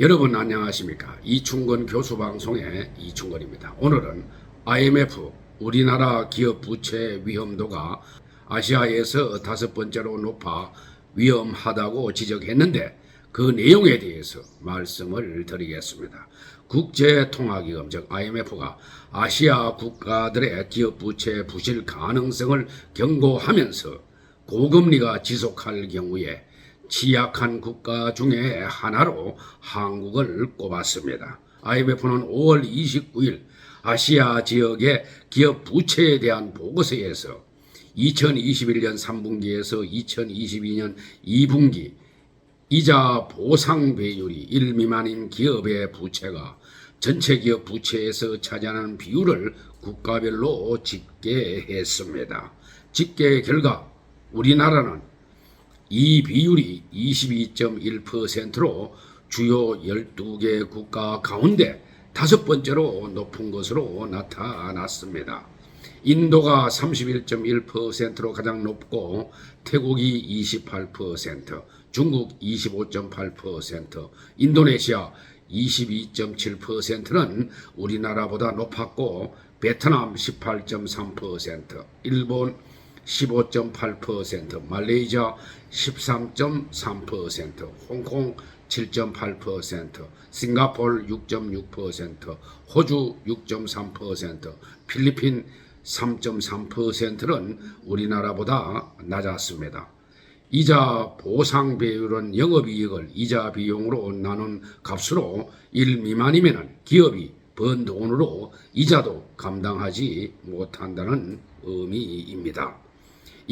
여러분 안녕하십니까 이충건 교수 방송의 이충건입니다. 오늘은 IMF 우리나라 기업 부채 위험도가 아시아에서 다섯 번째로 높아 위험하다고 지적했는데 그 내용에 대해서 말씀을 드리겠습니다. 국제통화기금 즉 IMF가 아시아 국가들의 기업 부채 부실 가능성을 경고하면서 고금리가 지속할 경우에 취약한 국가 중에 하나로 한국을 꼽았습니다. IMF는 5월 29일 아시아 지역의 기업 부채에 대한 보고서에서 2021년 3분기에서 2022년 2분기 이자 보상 배율이 1 미만인 기업의 부채가 전체 기업 부채에서 차지하는 비율을 국가별로 집계했습니다. 집계 결과 우리나라는 이 비율이 22.1%로 주요 12개 국가 가운데 다섯 번째로 높은 것으로 나타났습니다. 인도가 31.1%로 가장 높고 태국이 28%, 중국 25.8%, 인도네시아 22.7%는 우리나라보다 높았고 베트남 18.3%, 일본 15.8%, 말레이시아 13.3%, 홍콩 7.8%, 싱가폴 6.6%, 호주 6.3%, 필리핀 3.3%는 우리나라보다 낮았습니다. 이자 보상 배율은 영업이익을 이자 비용으로 나눈 값으로 1 미만이면 기업이 번 돈으로 이자도 감당하지 못한다는 의미입니다.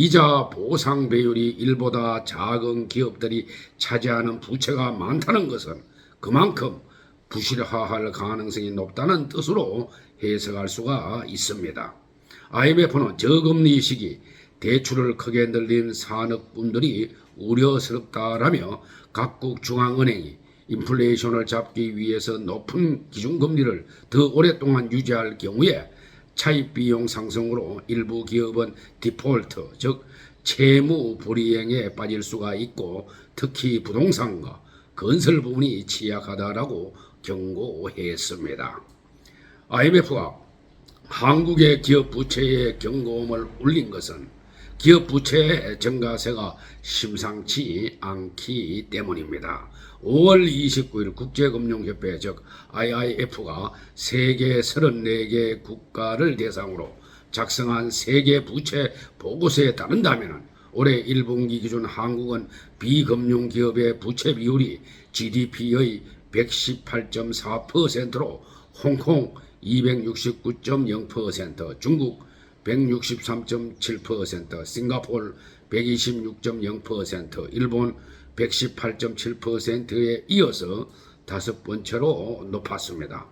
이자 보상 배율이 1보다 작은 기업들이 차지하는 부채가 많다는 것은 그만큼 부실화할 가능성이 높다는 뜻으로 해석할 수가 있습니다. IMF는 저금리 시기 대출을 크게 늘린 산업군들이 우려스럽다라며 각국 중앙은행이 인플레이션을 잡기 위해서 높은 기준금리를 더 오랫동안 유지할 경우에 차입 비용 상승으로 일부 기업은 디폴트, 즉 채무 불이행에 빠질 수가 있고 특히 부동산과 건설 부분이 취약하다라고 경고했습니다. IMF가 한국의 기업 부채의 경고음을 울린 것은 기업 부채의 증가세가 심상치 않기 때문입니다. 5월 29일 국제금융협회 즉 IIF가 세계 34개 국가를 대상으로 작성한 세계 부채 보고서에 따른다면 올해 1분기 기준 한국은 비금융 기업의 부채 비율이 GDP의 118.4%로 홍콩 269.0%, 중국 163.7%, 싱가폴 126.0%, 일본 118.7%에 이어서 다섯 번째로 높았습니다.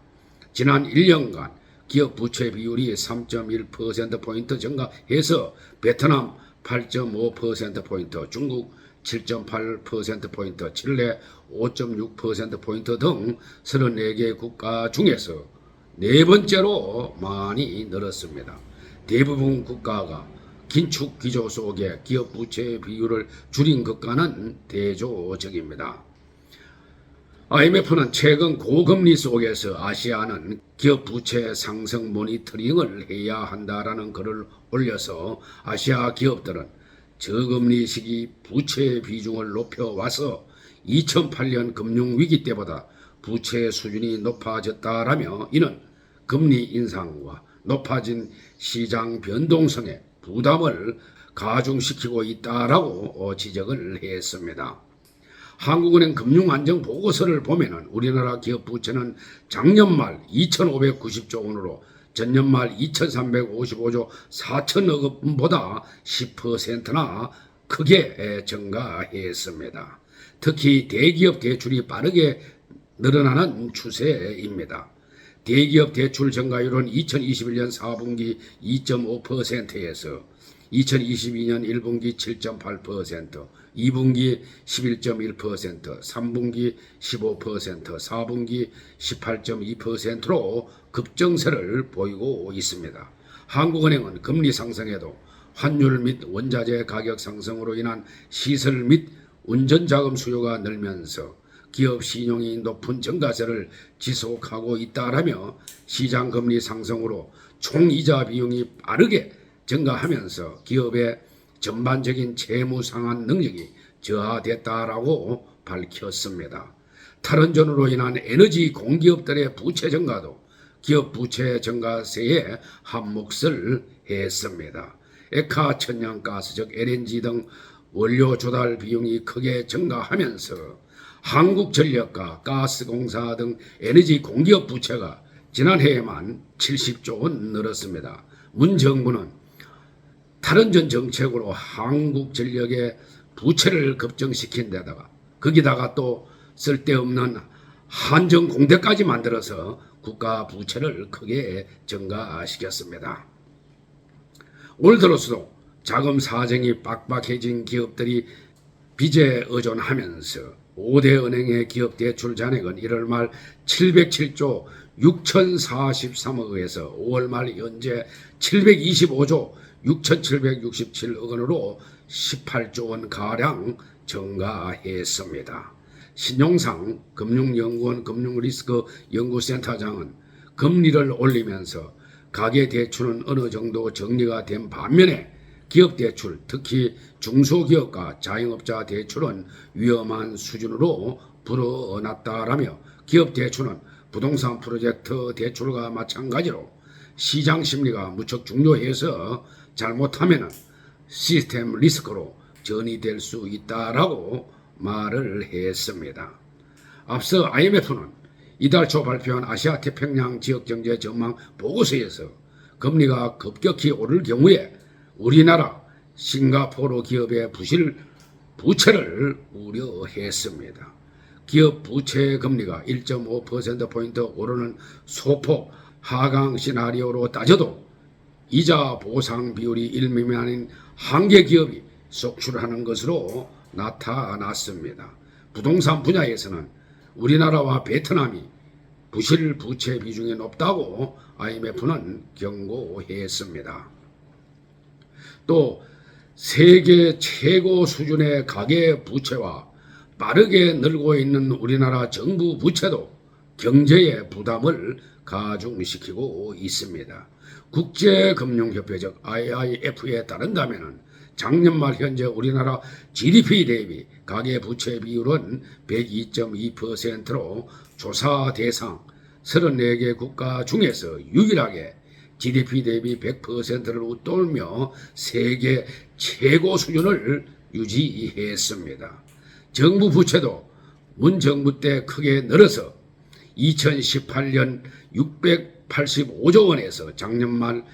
지난 1년간 기업 부채 비율이 3.1%포인트 증가해서 베트남 8.5%포인트, 중국 7.8%포인트, 칠레 5.6%포인트 등 34개 국가 중에서 네 번째로 많이 늘었습니다. 대부분 국가가 긴축 기조 속에 기업 부채 비율을 줄인 것과는 대조적입니다. IMF는 최근 고금리 속에서 아시아는 기업 부채 상승 모니터링을 해야 한다라는 글을 올려서 아시아 기업들은 저금리 시기 부채 비중을 높여와서 2008년 금융위기 때보다 부채 수준이 높아졌다라며 이는 금리 인상과 높아진 시장 변동성에 부담을 가중시키고 있다라고 지적을 했습니다. 한국은행 금융안정 보고서를 보면은 우리나라 기업 부채는 작년 말 2,590조 원으로 전년 말 2,355조 4천억 원보다 10%나 크게 증가했습니다. 특히 대기업 대출이 빠르게 늘어나는 추세입니다. 대기업 대출 증가율은 2021년 4분기 2.5%에서 2022년 1분기 7.8%, 2분기 11.1%, 3분기 15%, 4분기 18.2%로 급증세를 보이고 있습니다. 한국은행은 금리 상승에도 환율 및 원자재 가격 상승으로 인한 시설 및 운전자금 수요가 늘면서 기업 신용이 높은 증가세를 지속하고 있다라며 시장 금리 상승으로 총 이자 비용이 빠르게 증가하면서 기업의 전반적인 재무 상환 능력이 저하됐다라고 밝혔습니다. 탈원전으로 인한 에너지 공기업들의 부채 증가도 기업 부채 증가세에 한몫을 했습니다. 에카 천연가스 즉 LNG 등 원료 조달 비용이 크게 증가하면서 한국전력과 가스공사 등 에너지 공기업 부채가 지난해에만 70조 원 늘었습니다. 문 정부는 탈원전 정책으로 한국전력의 부채를 급증시킨 데다가 거기다가 또 쓸데없는 한정 공대까지 만들어서 국가 부채를 크게 증가시켰습니다. 올 들어서도 자금 사정이 빡빡해진 기업들이 빚에 의존하면서 5대 은행의 기업 대출 잔액은 1월 말 707조 6,043억에서 5월 말 현재 725조 6,767억 원으로 18조 원 가량 증가했습니다. 신용상 금융연구원 금융리스크 연구센터장은 금리를 올리면서 가계 대출은 어느 정도 정리가 된 반면에 기업 대출, 특히 중소기업과 자영업자 대출은 위험한 수준으로 불어났다라며 기업 대출은 부동산 프로젝트 대출과 마찬가지로 시장 심리가 무척 중요해서 잘못하면 시스템 리스크로 전이될 수 있다라고 말을 했습니다. 앞서 IMF는 이달 초 발표한 아시아 태평양 지역 경제 전망 보고서에서 금리가 급격히 오를 경우에 우리나라 싱가포르 기업의 부실 부채를 우려했습니다. 기업 부채 금리가 1.5%포인트 오르는 소폭 하강 시나리오로 따져도 이자 보상 비율이 1 미만인 한계 기업이 속출하는 것으로 나타났습니다. 부동산 분야에서는 우리나라와 베트남이 부실 부채 비중이 높다고 IMF는 경고했습니다. 또 세계 최고 수준의 가계 부채와 빠르게 늘고 있는 우리나라 정부 부채도 경제의 부담을 가중시키고 있습니다. 국제금융협회 즉 IIF에 따른다면 작년 말 현재 우리나라 GDP 대비 가계 부채 비율은 102.2%로 조사 대상 34개 국가 중에서 유일하게 GDP 대비 100%를 웃돌며 세계 최고 수준을 유지했습니다. 정부 부채도 문 정부 때 크게 늘어서 2018년 685조 원에서 작년 말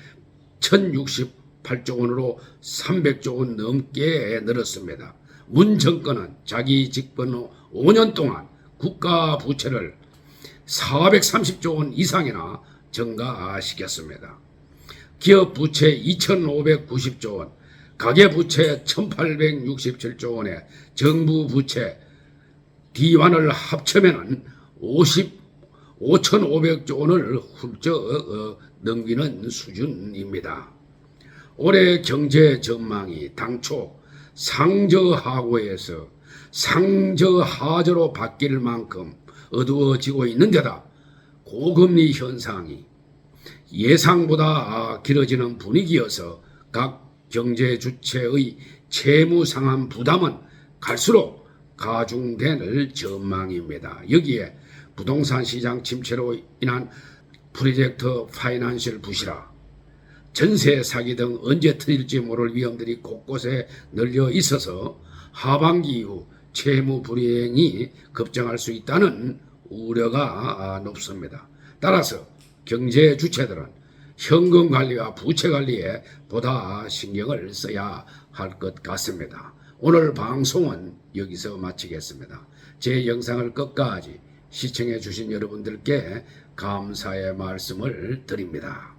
1068조 원으로 300조 원 넘게 늘었습니다. 문 정권은 자기 집권 후 5년 동안 국가 부채를 430조 원 이상이나 증가시켰습니다. 기업 부채 2,590조 원, 가계 부채 1,867조 원에 정부 부채 D1을 합치면은 50 5,500조 원을 훌쩍 어, 넘기는 수준입니다. 올해 경제 전망이 당초 상저하고에서 상저하저로 바뀔 만큼 어두워지고 있는데다 고금리 현상이 예상보다 길어지는 분위기여서 각 경제 주체의 채무 상환 부담은 갈수록 가중될 전망입니다. 여기에 부동산 시장 침체로 인한 프로젝트 파이낸셜 부실화, 전세 사기 등 언제 터질지 모를 위험들이 곳곳에 널려 있어서 하반기 이후 채무 불이행이 급증할 수 있다는 우려가 높습니다. 따라서 경제 주체들은 현금 관리와 부채 관리에 보다 신경을 써야 할 것 같습니다. 오늘 방송은 여기서 마치겠습니다. 제 영상을 끝까지 시청해 주신 여러분들께 감사의 말씀을 드립니다.